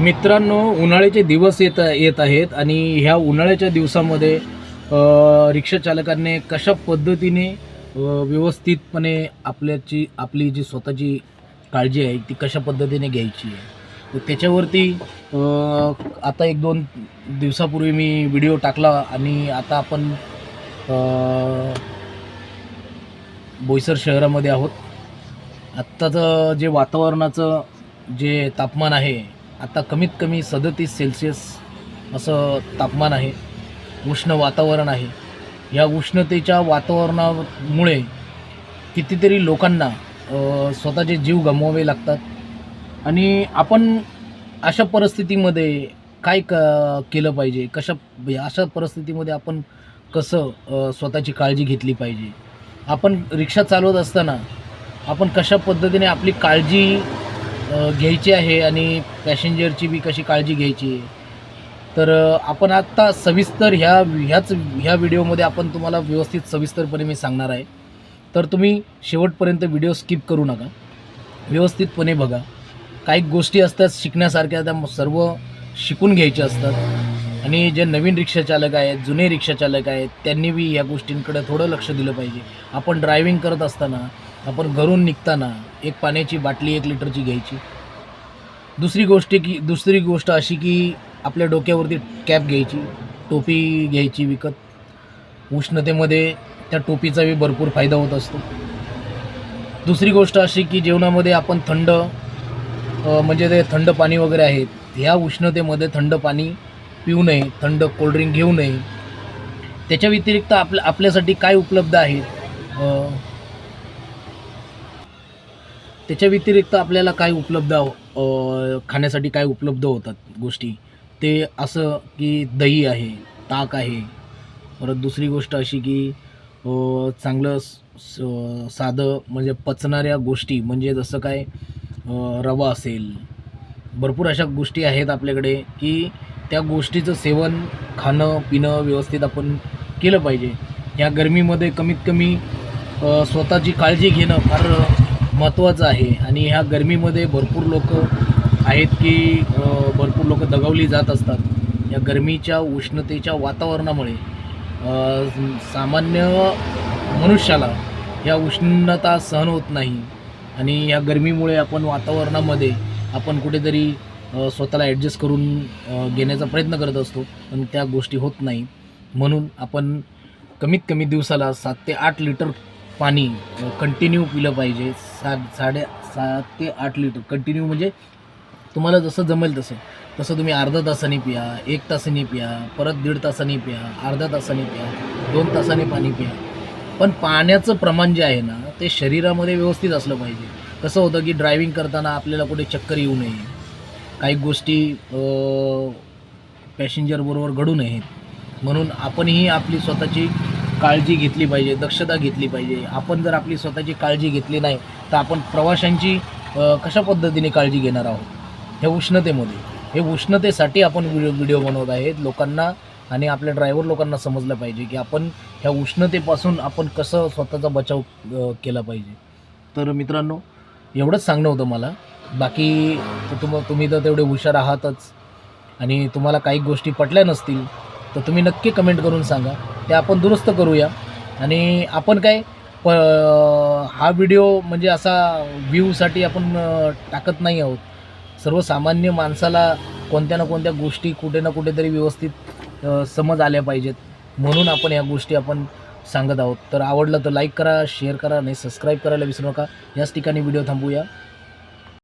मित्रांनो उन्हाळ्याचे दिवस येत येत आहेत आणि ह्या उन्हाळ्याच्या दिवसामध्ये रिक्षाचालकांनी कशा पद्धतीने व्यवस्थितपणे आपल्याची आपली जी स्वतःची काळजी आहे ती कशा पद्धतीने घ्यायची आहे? तर त्याच्यावरती आता एक दोन दिवसापूर्वी मी व्हिडिओ टाकला आणि आता आपण बोईसर शहरामध्ये आहोत. आत्ताचं जे वातावरणाचं जे तापमान आहे आता कमीत कमी सदतीस सेल्सिअस असं तापमान आहे उष्ण वातावरण आहे. या उष्णतेच्या वातावरणामुळे कितीतरी लोकांना स्वतःचे जीव गमवावे लागतात. आणि आपण अशा परिस्थितीमध्ये काय क केलं पाहिजे? कशा अशा परिस्थितीमध्ये आपण कसं स्वतःची काळजी घेतली पाहिजे? आपण रिक्षा चालवत असताना आपण कशा पद्धतीने आपली काळजी घ्यायची आहे आणि पॅसेंजरची बी कशी काळजी घ्यायची आहे. तर आपण आत्ता सविस्तर ह्या ह्याच ह्या व्हिडिओमध्ये आपण तुम्हाला व्यवस्थित सविस्तरपणे मी सांगणार आहे. तर तुम्ही शेवटपर्यंत व्हिडिओ स्किप करू नका. व्यवस्थितपणे बघा. काही गोष्टी असतात शिकण्यासारख्या त्या सर्व शिकून घ्यायच्या असतात. आणि जे नवीन रिक्षाचालक आहेत जुने रिक्षाचालक आहेत त्यांनी बी या गोष्टींकडे थोडं लक्ष दिलं पाहिजे. आपण ड्रायव्हिंग करत असताना आपण घरून निघताना एक पाण्याची बाटली एक लिटरची घ्यायची. दुसरी गोष्ट की दुसरी गोष्ट अशी की आपल्या डोक्यावरती कॅप घ्यायची टोपी घ्यायची विकत. उष्णतेमध्ये त्या टोपीचा बी भरपूर फायदा होत असतो. दुसरी गोष्ट अशी की जेवणामध्ये आपण थंड म्हणजे ते थंड पाणी वगैरे आहेत ह्या उष्णतेमध्ये थंड पाणी पिऊ नये थंड कोल्ड्रिंक घेऊ नये. त्याच्या व्यतिरिक्त आपल्या आपल्यासाठी काय उपलब्ध आहे? त्याच्या व्यतिरिक्त आपल्याला काय उपलब्ध खाण्यासाठी काय उपलब्ध होतात गोष्टी? ते असं की दही आहे ताक आहे. परत दुसरी गोष्ट अशी की चांगलं स- साधं म्हणजे पचणाऱ्या गोष्टी म्हणजे जसं काय रवा असेल. भरपूर अशा गोष्टी आहेत आपल्याकडे की त्या गोष्टीचं सेवन खाणं पिणं व्यवस्थित आपण केलं पाहिजे. या गरमीमध्ये कमीत कमी स्वतःची काळजी घेणं फार महत्त्वाचं आहे. आणि ह्या गरमीमध्ये भरपूर लोक आहेत की भरपूर लोक दगावली जात असतात. या गरमीच्या उष्णतेच्या वातावरणामुळे सामान्य मनुष्याला या उष्णता सहन होत नाही. आणि या गरमीमुळे आपण वातावरणामध्ये आपण कुठेतरी स्वतःला ॲडजस्ट करून घेण्याचा प्रयत्न करत असतो. पण त्या गोष्टी होत नाही. म्हणून आपण कमीत कमी दिवसाला सात ते आठ लिटर पाणी कंटिन्यू पिलं पाहिजे. सात साडे सात ते आठ लिटर कंटिन्यू म्हणजे तुम्हाला जसं जमेल तसं. तसं तुम्ही अर्धा तासाने पिया एक तासाने पिया परत दीड तासाने पिया अर्धा तासाने पिया दोन तासाने पाणी पिया. पण पाण्याचं प्रमाण जे आहे ना ते शरीरामध्ये व्यवस्थित असलं पाहिजे. कसं होतं की ड्रायव्हिंग करताना आपल्याला कुठे चक्कर येऊ नये. काही गोष्टी पॅसेंजरबरोबर घडू नयेत. म्हणून आपणही आपली स्वतःची काळजी घेतली पाहिजे दक्षता घेतली पाहिजे. आपण जर आपली स्वतःची काळजी घेतली नाही तर आपण प्रवाशांची कशा पद्धतीने काळजी घेणार आहोत? ह्या उष्णतेमध्ये. हे उष्णतेसाठी आपण व्हिडिओ व्हिडिओ बनवत आहेत. लोकांना आणि आपल्या ड्रायव्हर लोकांना समजलं पाहिजे की आपण ह्या उष्णतेपासून आपण कसं स्वतःचा बचाव केला पाहिजे. तर मित्रांनो एवढंच सांगणं होतं मला. बाकी तर तुम तुम्ही तर तेवढे हुशार आहातच. आणि तुम्हाला काही गोष्टी पटल्या नसतील तर तुम्ही नक्की कमेंट करून सांगा. ते आपण दुरुस्त करूया. आणि आपण काय प हा व्हिडिओ म्हणजे असा व्ह्यूसाठी आपण टाकत नाही आहोत. सर्वसामान्य माणसाला कोणत्या ना कोणत्या गोष्टी कुठे ना कुठेतरी व्यवस्थित समज आल्या पाहिजेत. म्हणून आपण या गोष्टी आपण सांगत आहोत. तर आवडलं तर लाईक करा शेअर करा आणि सबस्क्राईब करायला विसरू नका. याच ठिकाणी व्हिडिओ थांबूया.